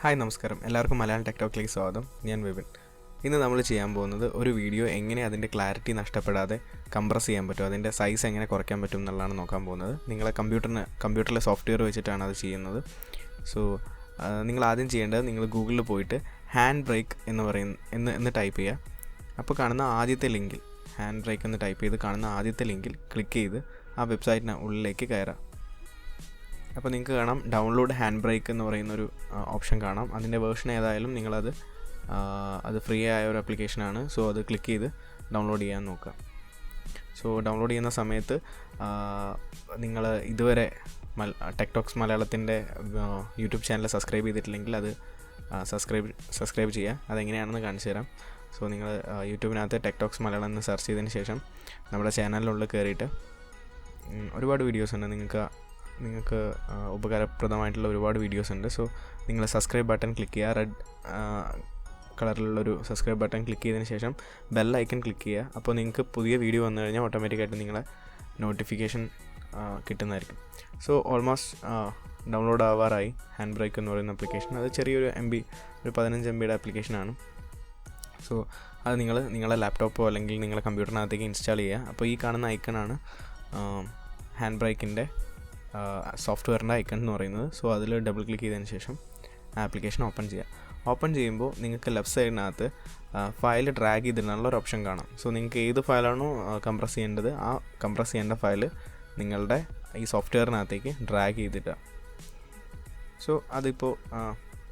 Hi നമസ്കാരം. എല്ലാവർക്കും മലയാളം ടെക്ടോക്കിലേക്ക് സ്വാഗതം. ഞാൻ വിപിൻ. ഇന്ന് നമ്മൾ ചെയ്യാൻ പോകുന്നത് ഒരു വീഡിയോ എങ്ങനെ അതിന്റെ ക്ലാരിറ്റി നഷ്ടപ്പെടാതെ കംപ്രസ് ചെയ്യാൻ പറ്റും അതിന്റെ സൈസ് എങ്ങനെ കുറയ്ക്കാൻ പറ്റും എന്നുള്ളതാണ് നോക്കാൻ പോകുന്നത്. നിങ്ങളെ കമ്പ്യൂട്ടറിന് കമ്പ്യൂട്ടറിലെ സോഫ്റ്റ്വെയർ വെച്ചിട്ടാണ് അത് ചെയ്യുന്നത്. സോ നിങ്ങൾ ആദ്യം ചെയ്യേണ്ടത് നിങ്ങൾ ഗൂഗിളിൽ പോയിട്ട് ഹാൻഡ് ബ്രേക്ക് എന്ന് പറയുന്ന എന്ന് എന്ന് ടൈപ്പ് ചെയ്യുക. അപ്പോൾ കാണുന്ന ആദ്യത്തെ ലിങ്കിൽ ഹാൻഡ് ബ്രേക്ക് എന്ന് ടൈപ്പ് ചെയ്ത് കാണുന്ന ആദ്യത്തെ ലിങ്കിൽ ക്ലിക്ക് ചെയ്ത് ആ വെബ്സൈറ്റിന് ഉള്ളിലേക്ക് കയറാം അപ്പോൾ നിങ്ങൾക്ക് കാണാം. ഡൗൺലോഡ് ഹാൻഡ് ബ്രേക്ക് എന്ന് പറയുന്നൊരു ഓപ്ഷൻ കാണാം. അതിന്റെ വേർഷൻ ഏതായാലും നിങ്ങളത് അത് ഫ്രീ ആയ ഒരു ആപ്ലിക്കേഷനാണ് സോ അത് ക്ലിക്ക് ചെയ്ത് ഡൗൺലോഡ് ചെയ്യാൻ നോക്കുക. സോ ഡൗൺലോഡ് ചെയ്യുന്ന സമയത്ത് നിങ്ങൾ ഇതുവരെ മൽ ടെക്ടോക്സ് മലയാളത്തിന്റെ യൂട്യൂബ് ചാനൽ സബ്സ്ക്രൈബ് ചെയ്തിട്ടില്ലെങ്കിൽ അത് സബ്സ്ക്രൈബ് സബ്സ്ക്രൈബ് ചെയ്യുക. അതെങ്ങനെയാണെന്ന് കാണിച്ചു തരാം. സോ നിങ്ങൾ യൂട്യൂബിനകത്ത് ടെക്ടോക്സ് മലയാളം എന്ന് സെർച്ച് ചെയ്തതിന് ശേഷം നമ്മുടെ ചാനലിനുള്ളിൽ കയറിയിട്ട് ഒരുപാട് വീഡിയോസ് ഉണ്ട്. നിങ്ങൾക്ക് നിങ്ങൾക്ക് ഉപകാരപ്രദമായിട്ടുള്ള ഒരുപാട് വീഡിയോസ് ഉണ്ട്. സോ നിങ്ങൾ സബ്സ്ക്രൈബ് ബട്ടൺ ക്ലിക്ക് ചെയ്യുക. റെഡ് കളറിലുള്ളൊരു സബ്സ്ക്രൈബ് ബട്ടൺ ക്ലിക്ക് ചെയ്തതിന് ശേഷം ബെൽ ഐക്കൺ ക്ലിക്ക് ചെയ്യുക. അപ്പോൾ നിങ്ങൾക്ക് പുതിയ വീഡിയോ വന്നു കഴിഞ്ഞാൽ ഓട്ടോമാറ്റിക്കായിട്ട് നിങ്ങളെ നോട്ടിഫിക്കേഷൻ കിട്ടുന്നതായിരിക്കും. സോ ഓൾമോസ്റ്റ് ഡൗൺലോഡ് ആവാറായി. ഹാൻഡ് ബ്രേക്ക് എന്ന് പറയുന്ന ആപ്ലിക്കേഷൻ അത് ചെറിയൊരു എം ബി ഒരു പതിനഞ്ച് എം ബിയുടെ ആപ്ലിക്കേഷനാണ് സോ അത് നിങ്ങൾ നിങ്ങളുടെ ലാപ്ടോപ്പോ അല്ലെങ്കിൽ നിങ്ങളുടെ കമ്പ്യൂട്ടറിനകത്തേക്ക് ഇൻസ്റ്റാൾ ചെയ്യുക. അപ്പോൾ ഈ കാണുന്ന ഐക്കണാണ് ഹാൻഡ് ബ്രേക്കിന്റെ സോഫ്റ്റ്വെയറിന്റെ ഐക്കൺ എന്ന് പറയുന്നത്. സോ അതിൽ ഡബിൾ ക്ലിക്ക് ചെയ്തതിന് ശേഷം ആപ്ലിക്കേഷൻ ഓപ്പൺ ചെയ്യുക. ഓപ്പൺ ചെയ്യുമ്പോൾ നിങ്ങൾക്ക് ലെഫ്റ്റ് സൈഡിനകത്ത് ഫയൽ ഡ്രാഗ് ചെയ്തിടാനുള്ള ഒരു ഓപ്ഷൻ കാണാം. സോ നിങ്ങൾക്ക് ഏത് ഫയലാണോ കംപ്രസ് ചെയ്യേണ്ടത് ആ കംപ്രസ് ചെയ്യേണ്ട ഫയൽ നിങ്ങളുടെ ഈ സോഫ്റ്റ്വെയറിനകത്തേക്ക് ഡ്രാഗ് ചെയ്തിടുക. സോ അതിപ്പോൾ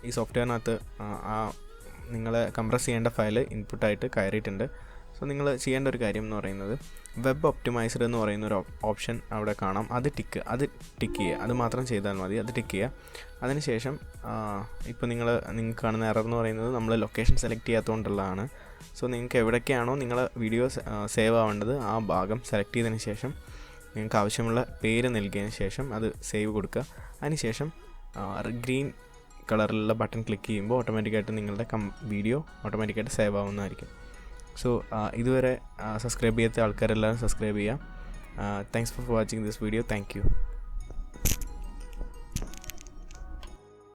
ഈ സോഫ്റ്റ്വെയറിനകത്ത് ആ നിങ്ങളെ കംപ്രസ് ചെയ്യേണ്ട ഫയൽ ഇൻപുട്ടായിട്ട് കയറിയിട്ടുണ്ട്. സോ നിങ്ങൾ ചെയ്യേണ്ട ഒരു കാര്യം എന്ന് പറയുന്നത് വെബ് ഒപ്റ്റിമൈസർ എന്ന് പറയുന്ന ഒരു ഓപ്ഷൻ അവിടെ കാണാം. അത് ടിക്ക് അത് ടിക്ക് ചെയ്യുക. അത് മാത്രം ചെയ്താൽ മതി. അത് ടിക്ക് ചെയ്യുക. അതിനുശേഷം ഇപ്പോൾ നിങ്ങൾ നിങ്ങൾക്ക് കാണുന്ന എറർ എന്ന് പറയുന്നത് നമ്മൾ ലൊക്കേഷൻ സെലക്ട് ചെയ്യാത്തതുകൊണ്ടുള്ളതാണ് സോ നിങ്ങൾക്ക് എവിടേക്കാണോ നിങ്ങൾ വീഡിയോ സേവ് ആവേണ്ടത് ആ ഭാഗം സെലക്ട് ചെയ്തതിന് ശേഷം നിങ്ങൾക്ക് ആവശ്യമുള്ള പേര് നൽകിയതിന് ശേഷം അത് സേവ് കൊടുക്കുക. അതിനുശേഷം ഗ്രീൻ കളറിലുള്ള ബട്ടൺ ക്ലിക്ക് ചെയ്യുമ്പോൾ ഓട്ടോമാറ്റിക്കായിട്ട് നിങ്ങളുടെ കം വീഡിയോ ഓട്ടോമാറ്റിക്കായിട്ട് സേവ് ആവുന്നതായിരിക്കും. സോ ഇതുവരെ സബ്സ്ക്രൈബ് ചെയ്യാത്ത ആൾക്കാരെല്ലാം സബ്സ്ക്രൈബ് ചെയ്യാം thanks for watching this video thank